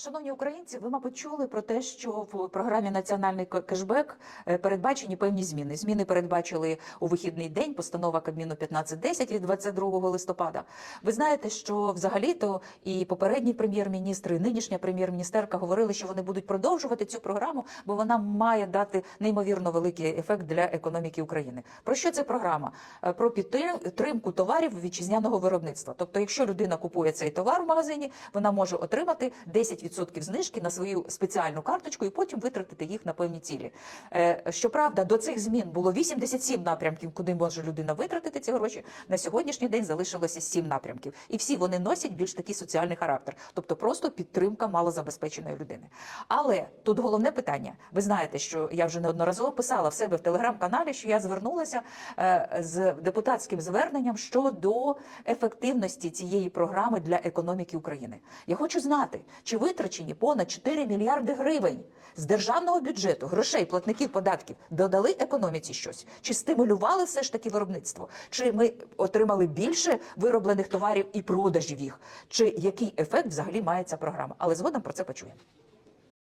Шановні українці, ви, мабуть, чули про те, що в програмі Національний кешбек е, передбачені певні зміни. Зміни передбачили у вихідний день постанова Кабміну 1510 від 22 листопада. Ви знаєте, що взагалі-то і попередній прем'єр-міністр, і нинішня прем'єр-міністерка говорили, що вони будуть продовжувати цю програму, бо вона має дати неймовірно великий ефект для економіки України. Про що це програма? Е, Про підтримку товарів вітчизняного виробництва. Тобто, якщо людина купує цей товар в магазині, вона може отримати 10% знижки на свою спеціальну карточку і потім витратити їх на певні цілі. Е, Щоправда, до цих змін було 87 напрямків, куди може людина витратити ці гроші. На сьогоднішній день залишилося 7 напрямків, і всі вони носять більш такий соціальний характер, тобто просто підтримка малозабезпеченої людини. Але тут головне питання. Ви знаєте, що я вже неодноразово писала в себе в телеграм-каналі, що я звернулася е, з депутатським зверненням щодо ефективності цієї програми для економіки України. Я хочу знати, чи витрачені понад 4 мільярди гривень з державного бюджету, грошей платників податків, додали економіці щось, чи стимулювали все ж таки виробництво, чи ми отримали більше вироблених товарів і продажів їх, чи який ефект взагалі має ця програма. Але згодом про це почуємо.